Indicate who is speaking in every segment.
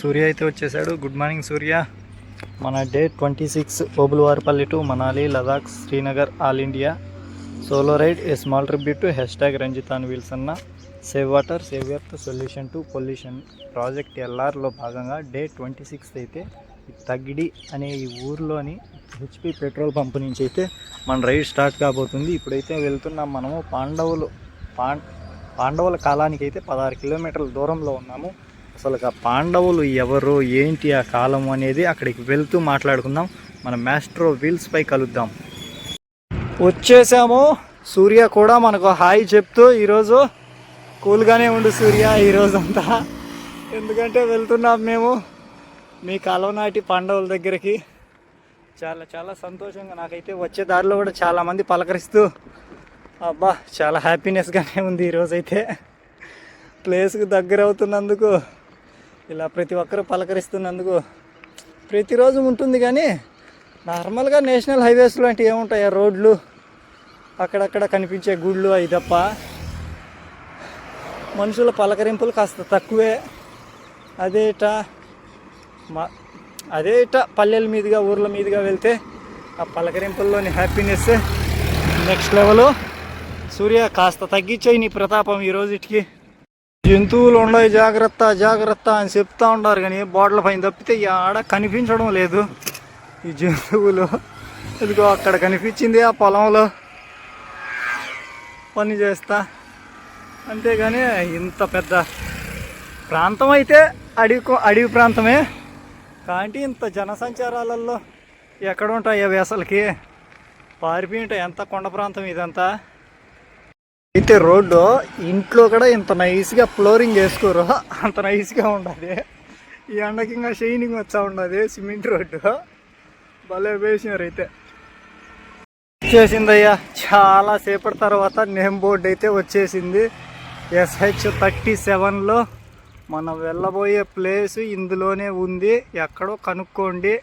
Speaker 1: సూర్య అయితే వచ్చేసాడు. Good morning Surya. మన day twenty six Obulavaripalli to Manali Ladakh Srinagar all India. Solo ride a small tribute to hashtag రంజితాన్ wheels అన్న save water save earth solution to pollution project ఎల్ఆర్లో భాగంగా day twenty sixth అయితే తగ్గిడి అనే ఈ ఊర్లోని HP petrol pump నుంచి అయితే మన ride start కాబోతుంది. ఇప్పుడైతే వెళ్తున్నాం మనము పాండవులు. పాండ్ పాండవుల కాలానికి అయితే పదహారు కిలోమీటర్ల దూరంలో ఉన్నాము. అసలు ఆ పాండవులు ఎవరు ఏంటి ఆ కాలం అనేది అక్కడికి వెళ్తూ మాట్లాడుకుందాం. మన మ్యాస్ట్రో వీల్స్ పై కలుద్దాం. వచ్చేసాము. సూర్య కూడా మనకు హాయ్ చెప్తూ ఈరోజు కూల్గానే ఉండు సూర్య ఈరోజు అంతా ఎందుకంటే వెళ్తున్నాం మేము మీ కాలం నాటి పాండవుల దగ్గరికి. చాలా చాలా సంతోషంగా నాకైతే వచ్చే దారిలో కూడా చాలామంది పలకరిస్తూ అబ్బా చాలా హ్యాపీనెస్గానే ఉంది ఈరోజైతే. ప్లేస్కి దగ్గర అవుతున్నందుకు ఇలా ప్రతి ఒక్కరు పలకరిస్తున్నందుకు ప్రతిరోజు ఉంటుంది కానీ నార్మల్గా నేషనల్ హైవేస్ లాంటివి ఏముంటాయి? ఆ రోడ్లు అక్కడక్కడ కనిపించే గుళ్ళు అవి తప్ప మనుషుల పలకరింపులు కాస్త తక్కువే. అదే ఇట మా అదే ఇట పల్లెల మీదుగా ఊర్ల మీదుగా వెళ్తే ఆ పలకరింపుల్లోని హ్యాపీనెస్ నెక్స్ట్ లెవెల్ సూర్య కాస్త తగ్గించాయి నీ ప్రతాపం ఈ రోజుకి జంతువులు ఉన్నాయి జాగ్రత్త జాగ్రత్త అని చెప్తా ఉంటారు కానీ బాటిల్ పైన తప్పితే ఆడ కనిపించడం లేదు. ఈ జంతువులు ఇదిగో అక్కడ కనిపించింది ఆ పొలంలో. పని చేస్తా. అంతేగాని ఇంత పెద్ద ప్రాంతం అయితే అడవి అడవి ప్రాంతమే. కానీ ఇంత జనసంచారాలలో ఎక్కడ ఉంటాయి అవి అసలుకి? పారిపోయి ఉంటాయి ఎంత కొండ ప్రాంతం ఇదంతా? అయితే రోడ్డు ఇంట్లో కూడా ఇంత నైస్గా ఫ్లోరింగ్ వేసుకోరు. అంత నైస్గా ఉండదు. ఈ ఎండకి ఇంకా షైనింగ్ వచ్చా ఉండదు సిమెంట్ రోడ్డు. భలే వేసినారు అయితే. వచ్చేసిందయ్యా. చాలా సేపటి తర్వాత నేమ్ బోర్డు అయితే వచ్చేసింది. ఎస్హెచ్ థర్టీ సెవెన్లో మనం వెళ్ళబోయే ప్లేస్ ఇందులోనే ఉంది. ఎక్కడో కనుక్కోండి.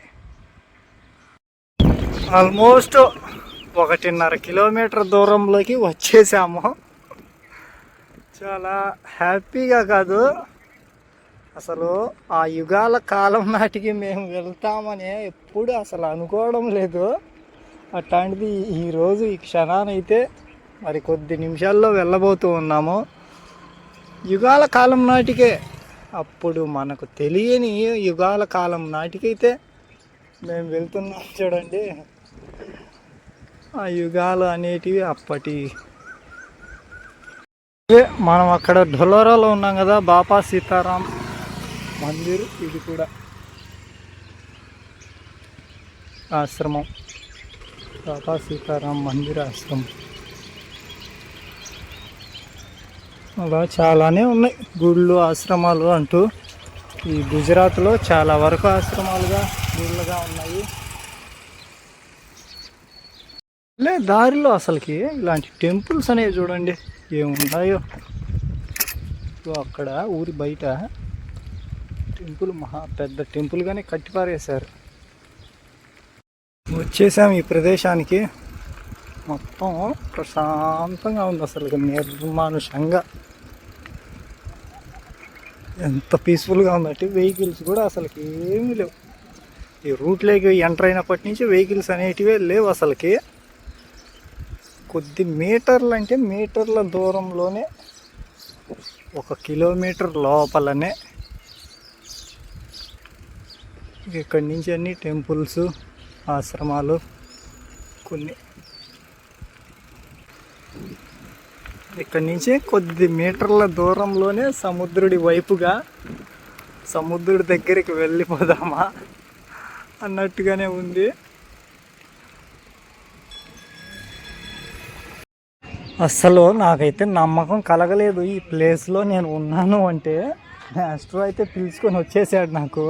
Speaker 1: ఆల్మోస్ట్ ఒకటిన్నర కిలోమీటర్ దూరంలోకి వచ్చేసాము. చాలా హ్యాపీగా కాదు. అసలు ఆ యుగాల కాలం నాటికి మేము వెళ్తామని ఎప్పుడు అసలు అనుకోవడం లేదు. అట్లాంటిది ఈరోజు ఈ క్షణానైతే మరి కొద్ది నిమిషాల్లో వెళ్ళబోతూ ఉన్నాము. యుగాల కాలం నాటికే అప్పుడు మనకు తెలియని యుగాల కాలం నాటికైతే మేము వెళ్తున్నాం చూడండి. ఆ యుగాలు అనేటివి అప్పటి. మనం అక్కడ ఢొలోరాలో ఉన్నాం కదా బాపా సీతారాం మందిర్ ఇది కూడా ఆశ్రమం. బాపా సీతారాం మందిర్ ఆశ్రమం. అలా చాలానే ఉన్నాయి గుళ్ళు ఆశ్రమాలు అంటూ. ఈ గుజరాత్లో చాలా వరకు ఆశ్రమాలుగా గుళ్ళుగా ఉన్నాయి. లే దారిలో అసలుకి ఇలాంటి టెంపుల్స్ అనేవి చూడండి ఏమున్నాయో. అక్కడ ఊరి బయట టెంపుల్ మహా పెద్ద టెంపుల్గానే కట్టిపారేశారు వచ్చేసాం ఈ ప్రదేశానికి. మొత్తం ప్రశాంతంగా ఉంది అసలు నిర్మానుషంగా. ఎంత పీస్ఫుల్గా ఉందంటే వెహికల్స్ కూడా అసలుకి ఏమీ లేవు. ఈ రూట్లోకి ఎంటర్ అయినప్పటి నుంచి వెహికల్స్ అనేటివే లేవు అసలుకి. కొద్ది మీటర్లు అంటే మీటర్ల దూరంలోనే ఒక కిలోమీటర్ లోపలనే ఇక్కడి నుంచి అన్ని టెంపుల్స్ ఆశ్రమాలు కొన్ని. ఇక్కడి నుంచి కొద్ది మీటర్ల దూరంలోనే సముద్రుడి వైపుగా సముద్రుడి దగ్గరికి వెళ్ళిపోదామా అన్నట్టుగానే ఉంది. అస్సలు నాకైతే నమ్మకం కలగలేదు ఈ ప్లేస్లో నేను ఉన్నాను అంటే. మాస్టర్ అయితే పిలుచుకొని వచ్చేసాడు నాకు.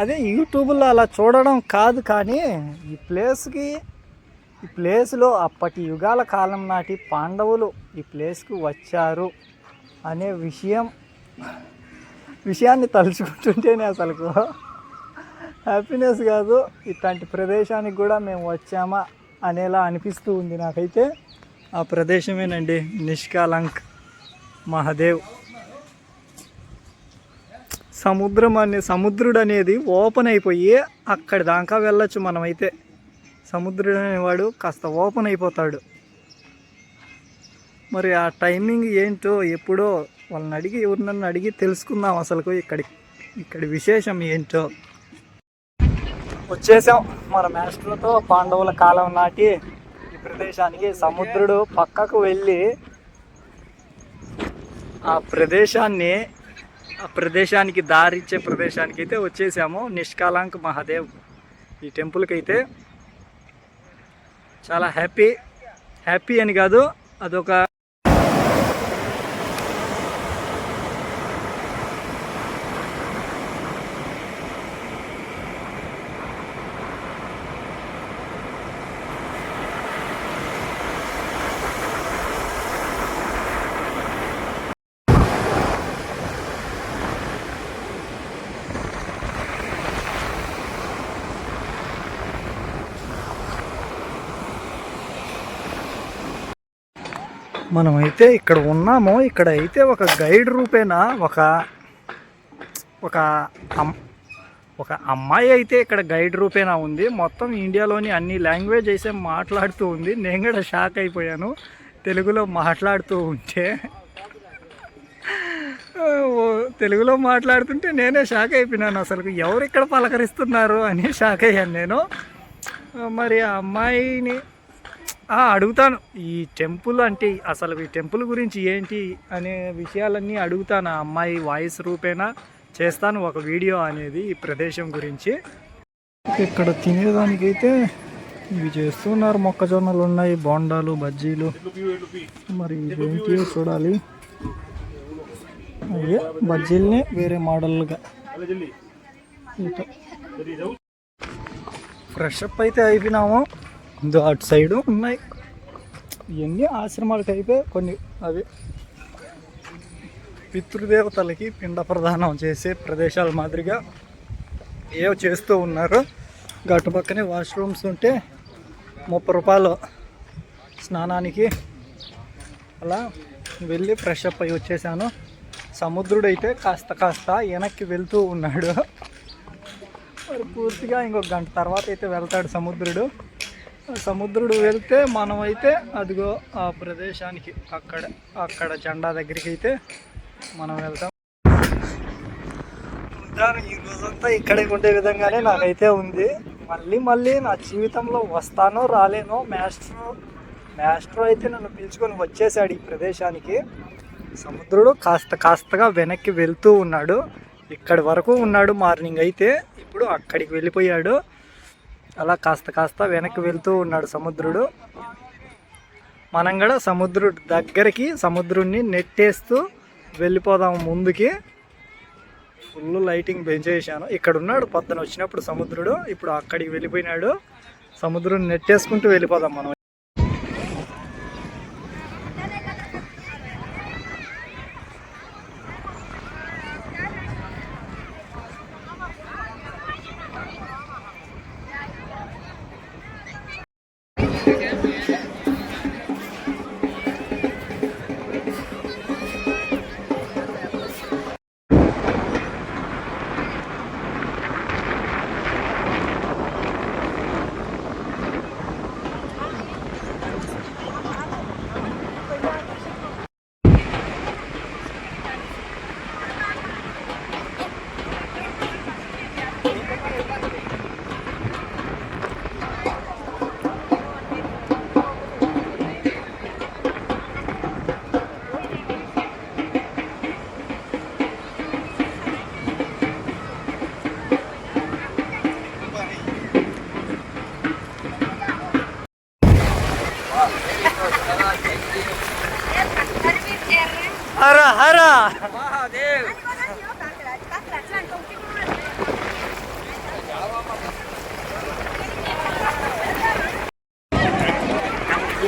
Speaker 1: అదే యూట్యూబ్లో అలా చూడడం కాదు కానీ ఈ ప్లేస్కి ఈ ప్లేస్లో అప్పటి యుగాల కాలం నాటి పాండవులు ఈ ప్లేస్కి వచ్చారు అనే విషయం విషయాన్ని తలుచుకుంటుంటేనే అసలు హ్యాపీనెస్ కాదు. ఇట్లాంటి ప్రదేశానికి కూడా మేము వచ్చామా అనేలా అనిపిస్తూ ఉంది నాకైతే. ఆ ప్రదేశమేనండి నిష్కాలంక్ మహాదేవ్. సముద్రం అనే సముద్రుడు అనేది ఓపెన్ అయిపోయి అక్కడి దాకా వెళ్ళొచ్చు మనమైతే. సముద్రుడు అనేవాడు కాస్త ఓపెన్ అయిపోతాడు. మరి ఆ టైమింగ్ ఏంటో ఎప్పుడో వాళ్ళని అడిగి ఎవరినన్ను అడిగి తెలుసుకుందాం అసలుకు ఇక్కడి ఇక్కడి విశేషం ఏంటో. వచ్చేసాం మన మాస్టర్తో పాండవుల కాలం నాటి ప్రదేశానికి సముద్రుడు పక్కకు వెళ్ళి ఆ ప్రదేశాన్ని ఆ ప్రదేశానికి దారిచ్చే ప్రదేశానికి అయితే వచ్చేసాము. నిష్కాలాంక్ మహాదేవ్ ఈ టెంపుల్కి అయితే చాలా హ్యాపీ హ్యాపీ అని కాదు అదొక మనమైతే ఇక్కడ ఉన్నాము ఇక్కడ అయితే ఒక గైడ్ రూపేణా ఒక ఒక అమ్- ఒక అమ్మాయి అయితే ఇక్కడ గైడ్ రూపేనా ఉంది? మొత్తం ఇండియాలోని అన్ని లాంగ్వేజ్ అయితే మాట్లాడుతూ ఉంది. నేను కూడా షాక్ అయిపోయాను. తెలుగులో మాట్లాడుతూ ఉంటే. తెలుగులో మాట్లాడుతుంటే నేనే షాక్ అయిపోయినాను. అసలు ఎవరు ఇక్కడ పలకరిస్తున్నారు అని షాక్ అయ్యాను నేను. మరి ఆ అమ్మాయిని అడుగుతాను. ఈ టెంపుల్ అంటే అసలు ఈ టెంపుల్ గురించి ఏంటి అనే విషయాలన్నీ అడుగుతాను. ఆ అమ్మాయి వాయిస్ రూపేణా చేస్తాను ఒక వీడియో అనేది ఈ ప్రదేశం గురించి. ఇక్కడ తినేదానికైతే ఇవి చేస్తున్నారు. మొక్కజొన్నలు ఉన్నాయి బోండాలు బజ్జీలు. మరి ఇదేంటి చూడాలి. అయ్యే బజ్జీల్ని వేరే మోడల్గా. ఫ్రెష్ అప్ అయితే అయిపోయినాము. ముందు అటు సైడు ఉన్నాయి. ఇవన్నీ ఆశ్రమాలకు అయితే కొన్ని అవి పితృదేవతలకి పిండ ప్రదానం చేసే ప్రదేశాల మాదిరిగా ఏవో చేస్తూ ఉన్నారు. గట్టు పక్కనే వాష్రూమ్స్ ఉంటే ముప్పై రూపాయలు స్నానానికి అలా వెళ్ళి ఫ్రెష్ అప్ అయి వచ్చేసాను. సముద్రుడు అయితే కాస్త కాస్త వెనక్కి వెళ్తూ ఉన్నాడు. మరి పూర్తిగా ఇంకొక గంట తర్వాత అయితే వెళ్తాడు సముద్రుడు. సముద్రుడు వెళ్తే మనమైతే అదిగో ఆ ప్రదేశానికి అక్కడ అక్కడ జెండా దగ్గరికి అయితే మనం వెళ్తాం. ఉంటాను ఈ రోజంతా ఇక్కడే ఉండే విధంగానే నాకైతే ఉంది. మళ్ళీ మళ్ళీ నా జీవితంలో వస్తానో రాలేనో మాస్టర్ మాస్టర్ అయితే నన్ను పిలుచుకొని వచ్చేసాడు ఈ ప్రదేశానికి. సముద్రుడు కాస్త కాస్తగా వెనక్కి వెళ్తూ ఉన్నాడు. ఇక్కడి వరకు ఉన్నాడు మార్నింగ్ అయితే. ఇప్పుడు అక్కడికి వెళ్ళిపోయాడు. అలా కాస్త కాస్త వెనక్కి వెళ్తూ ఉన్నాడు సముద్రుడు. మనం కూడా సముద్రుడు దగ్గరికి సముద్రుడిని నెట్టేస్తూ వెళ్ళిపోదాం ముందుకి. ఫుల్ లైటింగ్ పెంచేసాను ఇక్కడ ఉన్నాడు పొద్దున వచ్చినప్పుడు సముద్రుడు. ఇప్పుడు అక్కడికి వెళ్ళిపోయినాడు. సముద్రం నెట్టేసుకుంటూ వెళ్ళిపోదాం మనం.